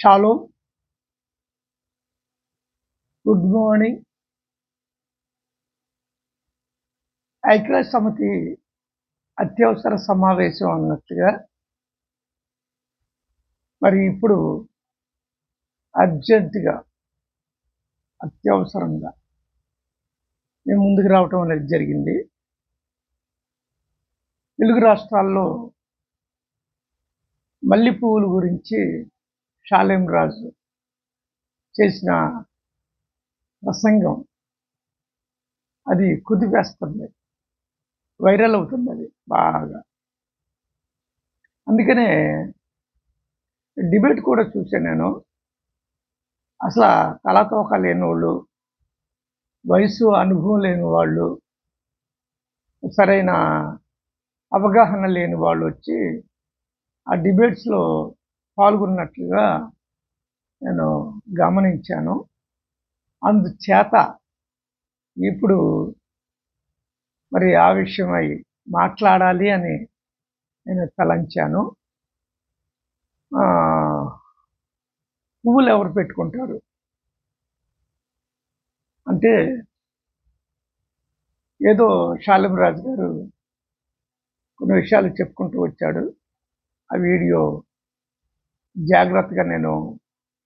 Shallow good morning ఐక్యరాజ్య సమితి అత్యవసర సమావేశం అన్నట్టుగా. మరి ఇప్పుడు అర్జెంటుగా అత్యవసరంగా మేము ముందుకు రావటం అనేది జరిగింది. తెలుగు రాష్ట్రాల్లో మల్లె పువ్వుల గురించి షాలేం రాజు చేసిన ప్రసంగం. అది కుదిపేస్తుంది. వైరల్ అవుతుంది అది బాగా. అందుకనే డిబేట్ కూడా చూశాను నేను. అసలు తలతోక లేని వాళ్ళు వయసు అనుభవం లేని వాళ్ళు సరైన అవగాహన లేని వాళ్ళు వచ్చి ఆ డిబేట్స్లో పాల్గొన్నట్లుగా నేను గమనించాను. అందుచేత ఇప్పుడు మరి ఆ విషయమై మాట్లాడాలి అని నేను తలంచాను. పువ్వులు ఎవరు పెట్టుకుంటారు? అంటే ఏదో శాలిం రాజు గారు కొన్ని విషయాలు చెప్పుకుంటూ వచ్చాడు. ఆ వీడియో జాగ్రత్తగా నేను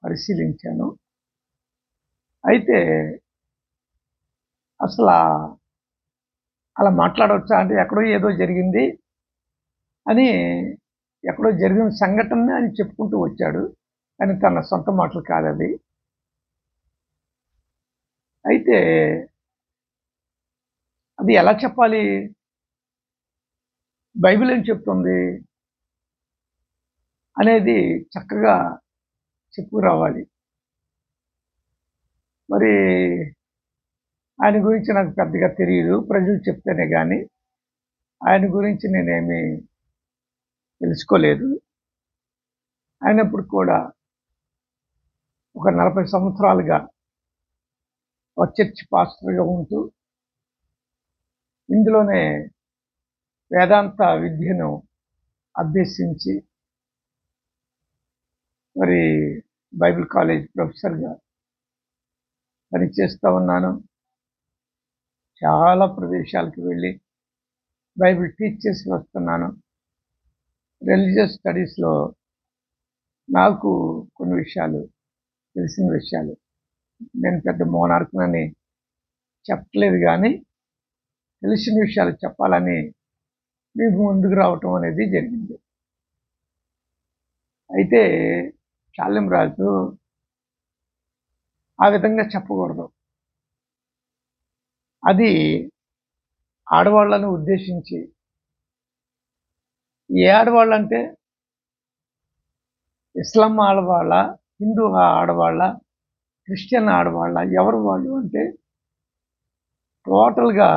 పరిశీలించాను. అయితే అసలు అలా మాట్లాడవచ్చా అంటే ఎక్కడో ఏదో జరిగింది అని ఎక్కడో జరిగిన సంఘటన అని చెప్పుకుంటూ వచ్చాడు. కానీ తన సొంత మాటలు కాదు అది అయితే అది ఎలా చెప్పాలి? బైబిల్ ఏం చెప్తుంది? అనేది చక్కగా చెప్పుకురావాలి మరి ఆయన గురించి నాకు పెద్దగా తెలియదు ప్రజలు చెప్తేనే కానీ ఆయన గురించి నేనేమి తెలుసుకోలేదు. అయినప్పుడు కూడా ఒక నలభై సంవత్సరాలుగా ఒక చర్చ్ పాస్టర్గా ఉంటూ ఇందులోనే వేదాంత విద్యను అభ్యసించి మరి బైబిల్ కాలేజ్ ప్రొఫెసర్గా పనిచేస్తూ ఉన్నాను. చాలా ప్రదేశాలకు వెళ్ళి బైబిల్ టీచ్ చేసి వస్తున్నాను. రిలీజియస్ స్టడీస్లో నాకు కొన్ని విషయాలు తెలిసిన విషయాలు. నేను పెద్ద మోనార్కునని చెప్పట్లేదు కానీ తెలిసిన విషయాలు చెప్పాలని మీకు ముందుకు రావటం అనేది జరిగింది. అయితే శాల్యం రాజు. ఆ విధంగా చెప్పకూడదు. అది ఆడవాళ్ళను ఉద్దేశించి. ఏ ఆడవాళ్ళు అంటే ఇస్లాం ఆడవాళ్ళ హిందూ ఆడవాళ్ళ క్రిస్టియన్ ఆడవాళ్ళ ఎవరు వాళ్ళు అంటే టోటల్గా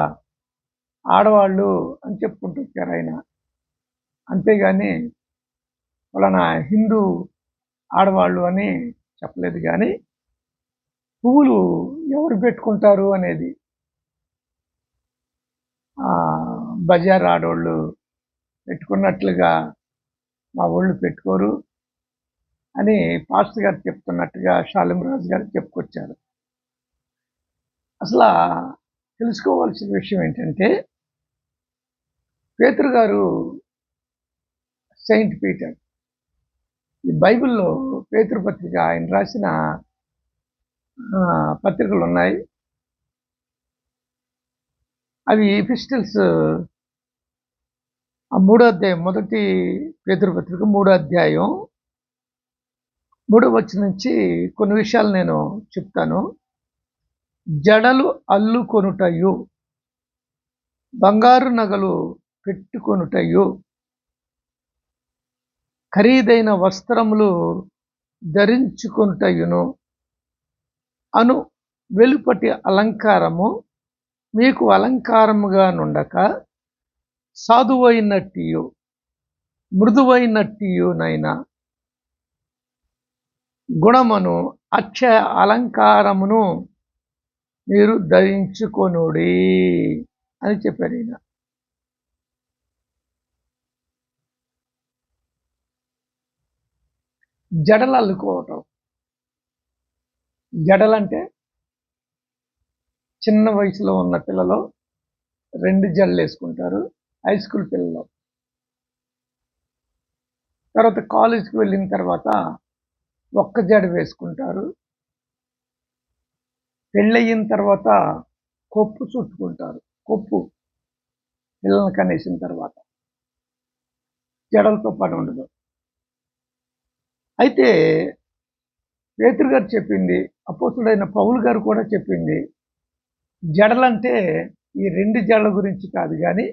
ఆడవాళ్ళు అని చెప్పుకుంటూ వచ్చారు ఆయన. అంతేగాని వాళ్ళ హిందూ ఆడవాళ్ళు అని చెప్పలేదు కానీ పువ్వులు ఎవరు పెట్టుకుంటారు అనేది బజార్ ఆడవాళ్ళు పెట్టుకున్నట్లుగా మా ఊళ్ళు పెట్టుకోరు అని పాస్టర్ గారు చెప్తున్నట్టుగా షాలిం రాజు గారు చెప్పుకొచ్చారు. అసలు తెలుసుకోవాల్సిన విషయం ఏంటంటే పేతురు గారు సెయింట్ పీటర్ ఈ బైబిల్లో పేతురు పత్రిక ఆయన రాసిన పత్రికలు ఉన్నాయి అవి ఫిస్టల్స్ ఆ మూడో అధ్యాయం మొదటి పేతురు పత్రిక మూడో అధ్యాయం మూడో వచ్చి నుంచి కొన్ని విషయాలు నేను చెప్తాను. జడలు అల్లుకొనుటయు బంగారు నగలు పెట్టుకొనుటయు ఖరీదైన వస్త్రములు ధరించుకుంటయును. అను వెలుపటి అలంకారము మీకు అలంకారముగా నుండక సాధువైనట్టియు మృదువైనట్టియునైనా గుణమును అక్షయ అలంకారమును మీరు ధరించుకొనుడి అని చెప్పారు ఈయన. జడలు అల్లుకోవటం జడలంటే చిన్న వయసులో ఉన్న పిల్లలు రెండు జడలు వేసుకుంటారు హై స్కూల్ పిల్లలు. తర్వాత కాలేజ్కి వెళ్ళిన తర్వాత ఒక్క జడ వేసుకుంటారు. పెళ్ళయిన తర్వాత కొప్పు చుట్టుకుంటారు కొప్పు పిల్లల్ని కనేసిన తర్వాత. జడలతో పని ఉండదు. అయితే పేతురు గారు చెప్పింది అపోసుడైన పౌలు గారు కూడా చెప్పింది జడలంటే ఈ రెండు జడల గురించి కాదు కానీ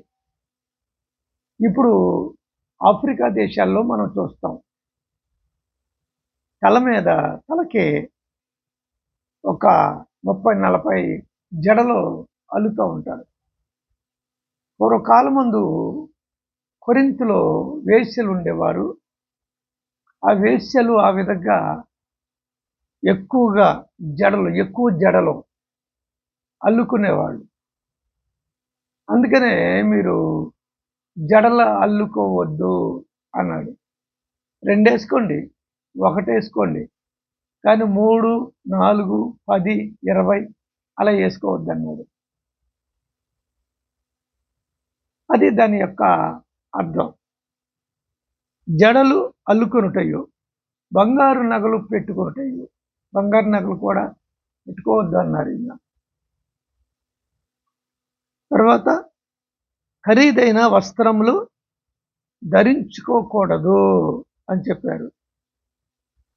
ఇప్పుడు ఆఫ్రికా దేశాల్లో మనం చూస్తాం. తల మీద తలకి ఒక ముప్పై నలభై జడలు అల్లుతూ ఉంటారు. పూర్వకాలం ముందు కొరింతలో వేశ్యలు ఉండేవారు. ఆ వేశ్యలు ఆ విధంగా ఎక్కువగా జడలు ఎక్కువ జడలు అల్లుకునేవాళ్ళు. అందుకనే మీరు జడల అల్లుకోవద్దు అన్నాడు. రెండేసుకోండి ఒకటేసుకోండి కానీ మూడు నాలుగు పది ఇరవై అలా వేసుకోవద్దు అన్నాడు అది దాని యొక్క అర్థం. జడలు అల్లుకొనుటయు బంగారు నగలు పెట్టుకొనుటయు. బంగారు నగలు కూడా పెట్టుకోవద్దు అన్నారు ఈయన. తర్వాత ఖరీదైన వస్త్రములు ధరించుకోకూడదు అని చెప్పారు.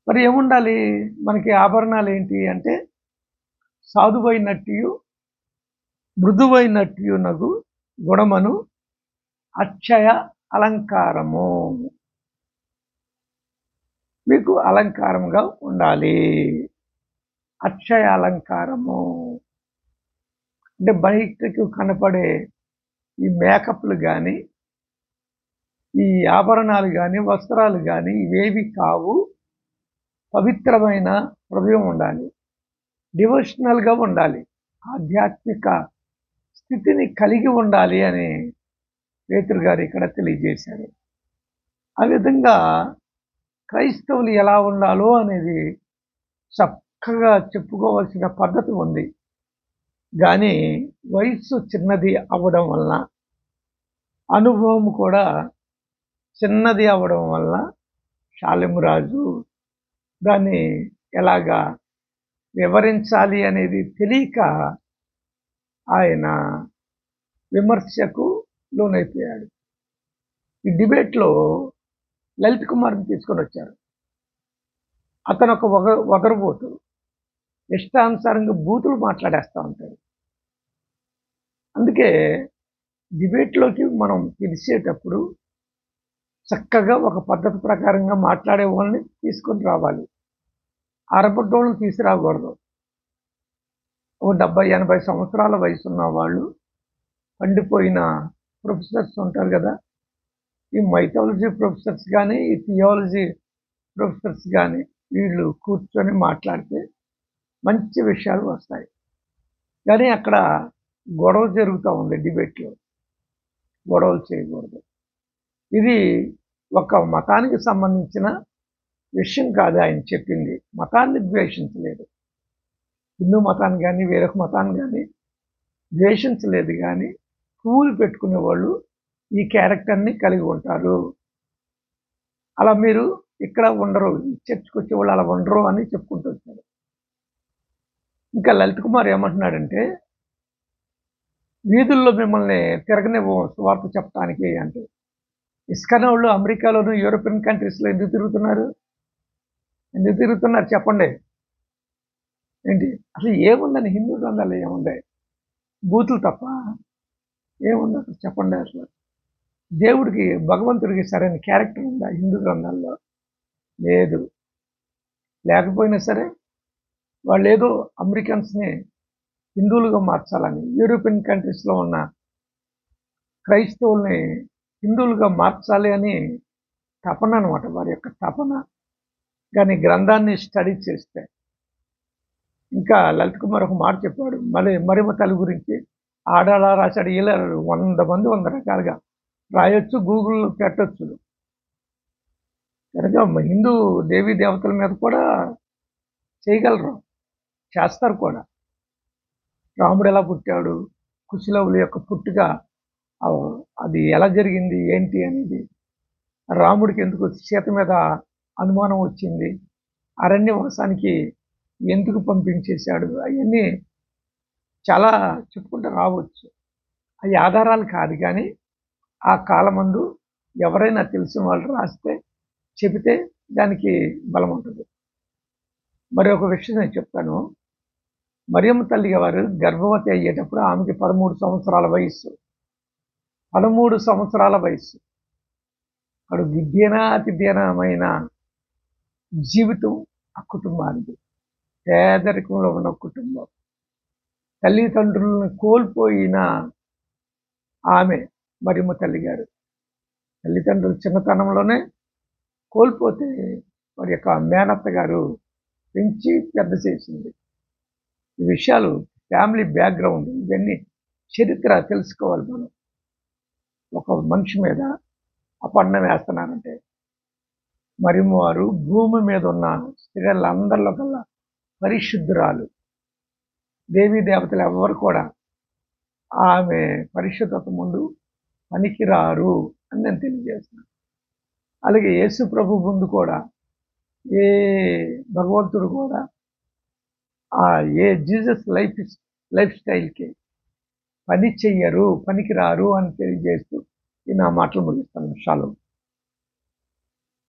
మరి ఏముండాలి? మనకి ఆభరణాలు ఏంటి అంటే సాధువైనట్టు మృదువైనట్టు నగు గుణమను అక్షయ అలంకారము. మీకు అలంకారంగా ఉండాలి. అక్షయ అలంకారము అంటే బయటకు కనపడే ఈ మేకప్లు కానీ ఈ ఆభరణాలు కానీ వస్త్రాలు కానీ ఇవేవి కావు. పవిత్రమైన హృదయం ఉండాలి. డివోషనల్గా ఉండాలి. ఆధ్యాత్మిక స్థితిని కలిగి ఉండాలి అని పేతురు గారు ఇక్కడ తెలియజేశారు. ఆ విధంగా క్రైస్తవులు ఎలా ఉండాలో అనేది చక్కగా చెప్పుకోవాల్సిన పద్ధతి ఉంది. కానీ వయస్సు చిన్నది అవ్వడం వలన అనుభవం కూడా చిన్నది అవ్వడం వల్ల శాలిమరాజు దాన్ని ఎలాగా వివరించాలి అనేది తెలియక ఆయన విమర్శకు లోనైపోయాడు. ఈ డిబేట్లో లలిత్ కుమార్ని తీసుకొని వచ్చారు అతను ఒక వగ వగరబోతు ఇష్టానుసారంగా బూతులు మాట్లాడేస్తూ ఉంటాడు. అందుకే డిబేట్లోకి మనం పిలిచేటప్పుడు చక్కగా ఒక పద్ధతి ప్రకారంగా మాట్లాడే వాళ్ళని తీసుకొని రావాలి. అరబడ్డోళ్ళని తీసుకురాకూడదు. ఓ డెబ్బై ఎనభై సంవత్సరాల వయసు ఉన్న వాళ్ళు పండిపోయిన ప్రొఫెసర్స్ ఉంటారు కదా ఈ మైథాలజీ ప్రొఫెసర్స్ కానీ ఈ థియాలజీ ప్రొఫెసర్స్ కానీ వీళ్ళు కూర్చొని మాట్లాడితే మంచి విషయాలు వస్తాయి. కానీ అక్కడ గొడవ జరుగుతూ ఉంది డిబేట్లో. గొడవలు చేయకూడదు. ఇది ఒక మతానికి సంబంధించిన విషయం కాదు ఆయన చెప్పింది. మతాన్ని ద్వేషించలేదు. హిందూ మతాన్ని కానీ వేరొక మతాన్ని కానీ ద్వేషించలేదు కానీ పువ్వులు పెట్టుకునే వాళ్ళు ఈ క్యారెక్టర్ని కలిగి ఉంటారు. అలా మీరు ఇక్కడ ఉండరు. చర్చకు వచ్చే వాళ్ళు అలా ఉండరు అని చెప్పుకుంటూ వచ్చారు. ఇంకా లలిత్ కుమార్ ఏమంటున్నాడంటే వీధుల్లో మిమ్మల్ని తిరగనివ్వం స్వార్థ చెప్పడానికి అంటే. ఇస్కనోళ్ళు అమెరికాలోను యూరోపియన్ కంట్రీస్లో ఎందుకు తిరుగుతున్నారు? ఎందుకు తిరుగుతున్నారు? చెప్పండి. ఏంటి? అసలు ఏముందని హిందూ గ్రంథాలు ఏముంది? బూతులు తప్ప ఏముంది? అసలు చెప్పండి అసలు. దేవుడికి భగవంతుడికి సరైన క్యారెక్టర్ ఉందా? హిందూ గ్రంథాల్లో లేదు. లేకపోయినా సరే వాళ్ళు ఏదో అమెరికన్స్ని హిందువులుగా మార్చాలని యూరోపియన్ కంట్రీస్లో ఉన్న క్రైస్తవుల్ని హిందువులుగా మార్చాలి అని తపన అనమాట వారి యొక్క తపన. కానీ గ్రంథాన్ని స్టడీ చేస్తే. ఇంకా లలిత్ కుమార్ ఒక మాట చెప్పాడు. మరి మరిమ తల్లి గురించి ఆడాలా రాశాడు. ఇలా వంద మంది వంద రకాలుగా రాయొచ్చు గూగుల్లో పెట్టచ్చు. కనుక హిందూ దేవీ దేవతల మీద కూడా చేయగలరు. చేస్తారు కూడా. రాముడు ఎలా పుట్టాడు కుశలవుల యొక్క పుట్టుక అది ఎలా జరిగింది ఏంటి అనేది. రాముడికి ఎందుకు సీత మీద అనుమానం వచ్చింది అరణ్యవాసానికి ఎందుకు పంపించేశాడు అవన్నీ చాలా చెప్పుకుంటూ రావచ్చు. అవి ఆధారాలు కాదు కానీ ఆ కాలమందు ఎవరైనా తెలిసిన వాళ్ళు రాస్తే చెబితే దానికి బలం ఉంటుంది. మరి ఒక విషయం నేను చెప్తాను. మరియమ్మ తల్లి గారు గర్భవతి అయ్యేటప్పుడు ఆమెకి పదమూడు సంవత్సరాల వయస్సు. పదమూడు సంవత్సరాల వయస్సు. అక్కడ విద్యనాతి దీనమైన జీవితం ఆ కుటుంబానికి. పేదరికంలో ఉన్న కుటుంబం. తల్లిదండ్రులను కోల్పోయిన ఆమె మరియమ్మ తల్లి గారు. తల్లిదండ్రులు చిన్నతనంలోనే కోల్పోతే వారి యొక్క మేనత్త గారు పెంచి పెద్ద చేసింది. ఈ విషయాలు ఫ్యామిలీ బ్యాక్గ్రౌండ్ ఇవన్నీ చరిత్ర తెలుసుకోవాలి మనం. ఒక మనిషి మీద అపన్నం వేస్తున్నారంటే మరి వారు భూమి మీద ఉన్న స్త్రీలందరిలో కల్లా పరిశుద్ధురాలు. దేవీ దేవతలు ఎవరు కూడా ఆమె పరిశుద్ధత ముందు పనికిరారు అని నేను తెలియజేస్తున్నాను. అలాగే యేసు ప్రభు ముందు కూడా ఏ భగవంతుడు కూడా ఆ ఏ జీసస్ లైఫ్ లైఫ్ స్టైల్కి పని చెయ్యరు పనికిరారు అని తెలియజేస్తూ ఈ నా మాటలు ముగిస్తాను షాలో.